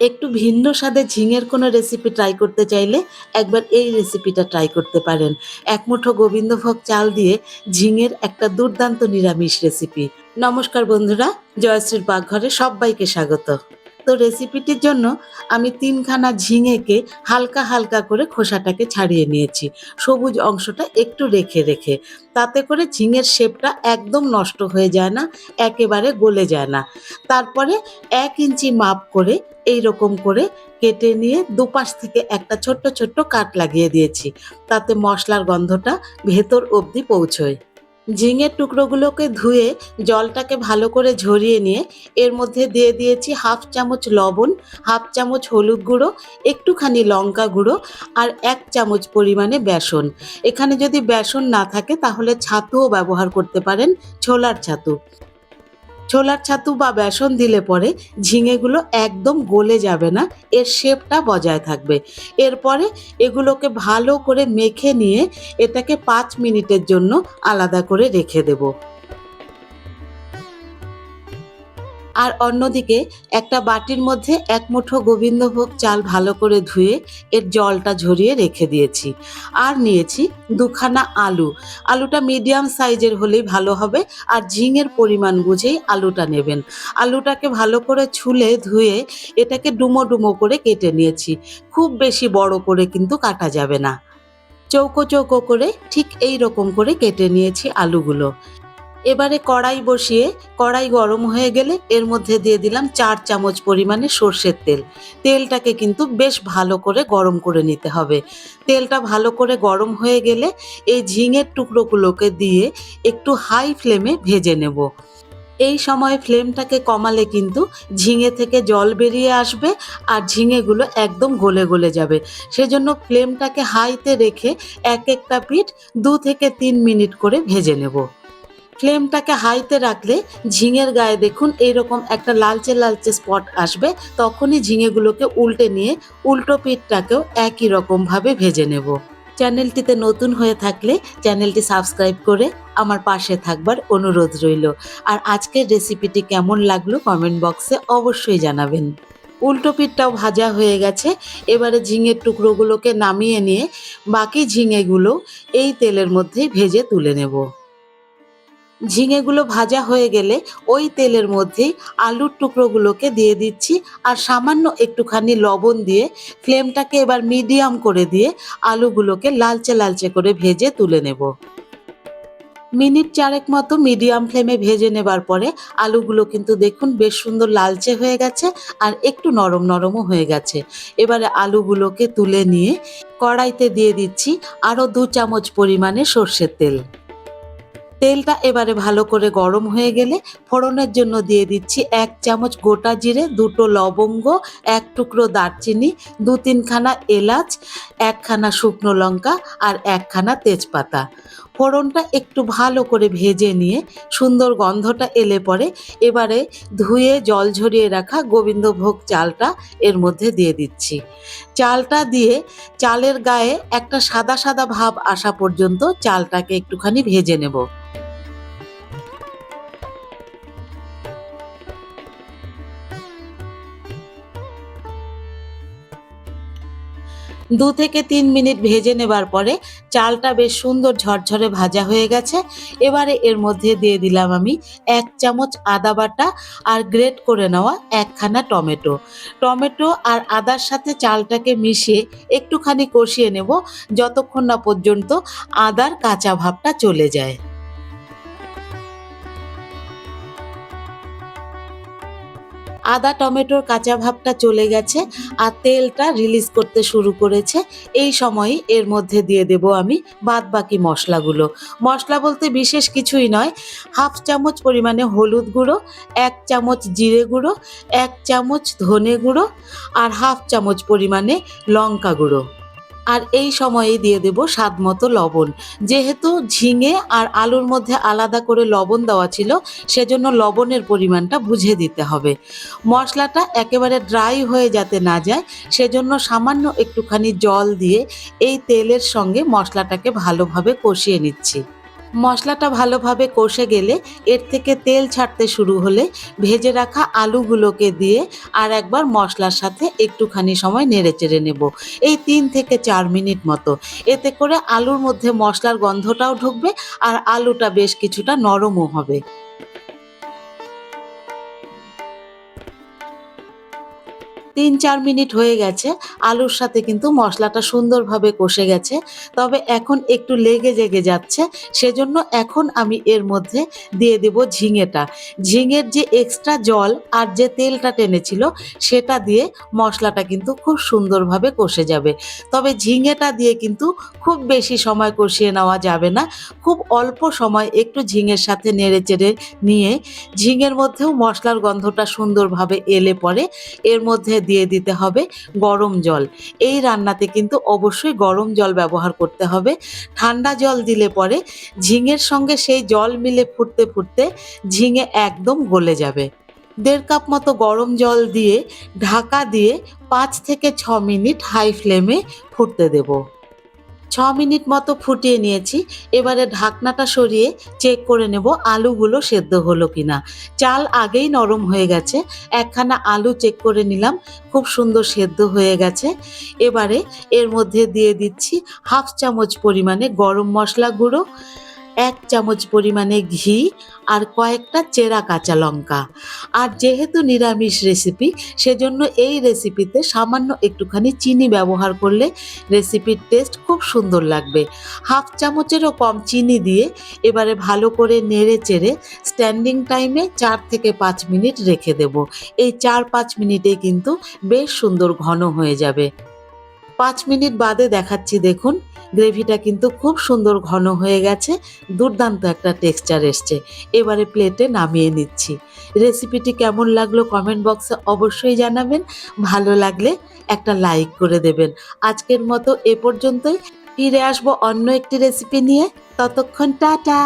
একটু ভিন্ন স্বাদে ঝিঙের কোনো রেসিপি ট্রাই করতে চাইলে একবার এই রেসিপিটা ট্রাই করতে পারেন। এক মুঠো গোবিন্দভোগ চাল দিয়ে ঝিঙের একটা দুর্দান্ত নিরামিষ রেসিপি নমস্কার বন্ধুরা, জয়শ্রীর পাকঘরে সবাইকে স্বাগত। তো রেসিপিটির জন্য আমি তিনখানা ঝিঙেকে হালকা হালকা করে খোসাটাকে ছাড়িয়ে নিয়েছি। সবুজ অংশটা একটু রেখে রেখে। তাতে করে ঝিঙের শেপটা একদম নষ্ট হয়ে যায় না, একেবারে গলে যায় না। তারপরে এক ইঞ্চি মাপ করে এই রকম করে কেটে নিয়ে দুপাশ থেকে একটা ছোট্ট ছোট্ট কাট লাগিয়ে দিয়েছি। তাতে মশলার গন্ধটা ভেতর অবধি পৌঁছয়। ঝিঙের টুকরোগুলোকে ধুয়ে জলটাকে ভালো করে ঝরিয়ে নিয়ে এর মধ্যে দিয়ে দিয়েছি হাফ চামচ লবণ, হাফ চামচ হলুদ গুঁড়ো, একটুখানি লঙ্কা গুঁড়ো আর এক চামচ পরিমাণে বেসন। এখানে যদি বেসন না থাকে তাহলে ছাতুও ব্যবহার করতে পারেন ছোলার ছাতু। ছোলার ছাতু বা বেসন দিলে পরে ঝিঙেগুলো একদম গলে যাবে না, এর শেপটা বজায় থাকবে। এরপরে এগুলোকে ভালো করে মেখে নিয়ে এটাকে পাঁচ মিনিটের জন্য আলাদা করে রেখে দেব। আর অন্যদিকে একটা বাটির মধ্যে এক মুঠো গোবিন্দভোগ চাল ভালো করে ধুয়ে এর জলটা ঝরিয়ে রেখে দিয়েছি। আর নিয়েছি দুখানা আলু। আলুটা মিডিয়াম সাইজের হলেই ভালো হবে আর ঝিঙের পরিমাণ বুঝেই আলুটা নেবেন। আলুটাকে ভালো করে ছুলে ধুয়ে এটাকে ডুমো ডুমো করে কেটে নিয়েছি। খুব বেশি বড় করে কিন্তু কাটা যাবে না। চৌকো চৌকো করে ঠিক এই রকম করে কেটে নিয়েছি আলুগুলো। এবারে কড়াই বসিয়ে কড়াই গরম হয়ে গেলে এর মধ্যে দিয়ে দিলাম চার চামচ পরিমাণে সর্ষের তেল। তেলটাকে কিন্তু বেশ ভালো করে গরম করে নিতে হবে। তেলটা ভালো করে গরম হয়ে গেলে এই ঝিঙের টুকরোগুলোকে দিয়ে একটু হাই ফ্লেমে ভেজে নেব। এই সময় ফ্লেমটাকে কমালে কিন্তু ঝিঙে থেকে জল বেরিয়ে আসবে আর ঝিঙেগুলো একদম গলে গলে যাবে। সেজন্য ফ্লেমটাকে হাইতে রেখে এক একটা পিঠ দু থেকে তিন মিনিট করে ভেজে নেব। ফ্লেমটাকে হাইতে রাখলে ঝিঙের গায়ে দেখুন এইরকম একটা লালচে লালচে স্পট আসবে। তখনই ঝিঙেগুলোকে উল্টে নিয়ে উল্টো পিঠটাকেও একই রকমভাবে ভেজে নেব। চ্যানেলটিতে নতুন হয়ে থাকলে চ্যানেলটি সাবস্ক্রাইব করে আমার পাশে থাকবার অনুরোধ রইল। আর আজকের রেসিপিটি কেমন লাগল কমেন্ট বক্সে অবশ্যই জানাবেন। উল্টো পিঠটাও ভাজা হয়ে গেছে। এবারে ঝিঙের টুকরোগুলোকে নামিয়ে নিয়ে বাকি ঝিঙেগুলো এই তেলের মধ্যেই ভেজে তুলে নেব। ঝিঙেগুলো ভাজা হয়ে গেলে ওই তেলের মধ্যেই আলুর টুকরোগুলোকে দিয়ে দিচ্ছি আর সামান্য একটুখানি লবণ দিয়ে ফ্লেমটাকে এবার মিডিয়াম করে দিয়ে আলুগুলোকে লালচে লালচে করে ভেজে তুলে নেব। মিনিট চারেক মতো মিডিয়াম ফ্লেমে ভেজে নেবার পরে আলুগুলো কিন্তু দেখুন বেশ সুন্দর লালচে হয়ে গেছে আর একটু নরম নরমও হয়ে গেছে। এবারে আলুগুলোকে তুলে নিয়ে কড়াইতে দিয়ে দিচ্ছি আরও দু চামচ পরিমাণে সর্ষের তেল। তেলটা এবারে ভালো করে গরম হয়ে গেলে ফোড়নের জন্য দিয়ে দিচ্ছি এক চামচ গোটা জিরে, দুটো লবঙ্গ, এক টুকরো দারচিনি, দু তিনখানা এলাচ, একখানা শুকনো লঙ্কা আর একখানা তেজপাতা। ফোড়নটা একটু ভালো করে ভেজে নিয়ে সুন্দর গন্ধটা এলে পরে এবারে ধুয়ে জল ঝরিয়ে রাখা গোবিন্দভোগ চালটা এর মধ্যে দিয়ে দিচ্ছি। চালটা দিয়ে চালের গায়ে একটা সাদা সাদা ভাব আসা পর্যন্ত চালটাকে একটুখানি ভেজে নেব। দু থেকে তিন মিনিট ভেজে নেবার পরে চালটা বেশ সুন্দর ঝরঝরে ভাজা হয়ে গেছে। এবারে এর মধ্যে দিয়ে দিলাম আমি এক চামচ আদা বাটা আর গ্রেট করে নেওয়া একখানা টমেটো। টমেটো আর আদার সাথে চালটাকে মিশিয়ে একটুখানি কষিয়ে নেব, যতক্ষণ না পর্যন্ত আদার কাঁচা ভাবটা চলে যায়। আদা টমেটোর কাঁচা ভাবটা চলে গেছে আর তেলটা রিলিজ করতে শুরু করেছে। এই সময়ই এর মধ্যে দিয়ে দেব আমি বাদ বাকি মশলাগুলো। মশলা বলতে বিশেষ কিছুই নয়। হাফ চামচ পরিমাণে হলুদ গুঁড়ো, এক চামচ জিরে গুঁড়ো, এক চামচ ধনে গুঁড়ো আর হাফ চামচ পরিমাণে লঙ্কা গুঁড়ো। আর এই সময়ে দিয়ে দেব স্বাদ মতো লবণ। যেহেতু ঝিঙে আর আলুর মধ্যে আলাদা করে লবণ দেওয়া ছিল, সেজন্য লবণের পরিমাণটা বুঝে দিতে হবে। মশলাটা একেবারে ড্রাই হয়ে যাতে না যায়, সেজন্য সামান্য একটুখানি জল দিয়ে এই তেলের সঙ্গে মশলাটাকে ভালোভাবে কষিয়ে নিচ্ছি। মশলাটা ভালোভাবে কষে গেলে এর থেকে তেল ছাড়তে শুরু হলে ভেজে রাখা আলুগুলোকে দিয়ে আর একবার মশলার সাথে একটুখানি সময় নেড়ে চেড়ে নেব। এই তিন থেকে চার মিনিট মতো। এতে করে আলুর মধ্যে মশলার গন্ধটাও ঢুকবে আর আলুটা বেশ কিছুটা নরমও হবে। তিন চার মিনিট হয়ে গেছে, আলুর সাথে কিন্তু মশলাটা সুন্দরভাবে কষে গেছে। তবে এখন একটু লেগে জেগে যাচ্ছে, সেজন্য এখন আমি এর মধ্যে দিয়ে দেব ঝিঙেটা। ঝিঙের যে এক্সট্রা জল আর যে তেলটা টেনেছিল, সেটা দিয়ে মশলাটা কিন্তু খুব সুন্দরভাবে কষে যাবে। তবে ঝিঙেটা দিয়ে কিন্তু খুব বেশি সময় কষিয়ে নেওয়া যাবে না, খুব অল্প সময় একটু ঝিঙের সাথে নেড়ে চেড়ে নিয়ে ঝিঙের মধ্যেও মশলার গন্ধটা সুন্দরভাবে এলে পরে, এর মধ্যে দিয়ে দিতে হবে গরম জল। এই রান্নাতে কিন্তু অবশ্যই গরম জল ব্যবহার করতে হবে। ঠান্ডা জল দিলে পরে ঝিঙের সঙ্গে সেই জল মিলে ফুটতে ফুটতে ঝিঙে একদম গলে যাবে। দেড় কাপ মতো গরম জল দিয়ে ঢাকা দিয়ে পাঁচ থেকে ছ মিনিট হাই ফ্লেমে ফুটতে দেবো। ছ মিনিট মতো ফুটিয়ে নিয়েছি। এবারে ঢাকনাটা সরিয়ে চেক করে নেব আলুগুলো সেদ্ধ হলো কিনা। চাল আগেই নরম হয়ে গেছে। একখানা আলু চেক করে নিলাম। খুব সুন্দর সেদ্ধ হয়ে গেছে। এবারে এর মধ্যে দিয়ে দিচ্ছি হাফ চামচ পরিমাণে গরম মশলা গুঁড়ো। এক চামচ পরিমাণে ঘি আর কয়েকটা চেরা কাঁচা লঙ্কা। আর যেহেতু নিরামিষ রেসিপি, সেজন্য এই রেসিপিতে সামান্য একটুখানি চিনি ব্যবহার করলে রেসিপির টেস্ট খুব সুন্দর লাগবে। হাফ চামচেরও কম চিনি দিয়ে এবারে ভালো করে নেড়ে চেড়ে স্ট্যান্ডিং টাইমে চার থেকে পাঁচ মিনিট রেখে দেব। এই চার পাঁচ মিনিটে কিন্তু বেশ সুন্দর ঘন হয়ে যাবে। পাঁচ মিনিট বাদে দেখাচ্ছি, দেখুন। গ্রেভিটা কিন্তু খুব সুন্দর ঘন হয়ে গেছে, দুর্দান্ত একটা টেক্সচার এসছে। এবারে প্লেটে নামিয়ে নিচ্ছি। রেসিপিটি কেমন লাগল কমেন্ট বক্সে অবশ্যই জানাবেন, ভালো লাগলে একটা লাইক করে দেবেন। আজকের মতো এ পর্যন্তই, ফিরে আসব অন্য একটি রেসিপি নিয়ে। ততক্ষণ টাটা!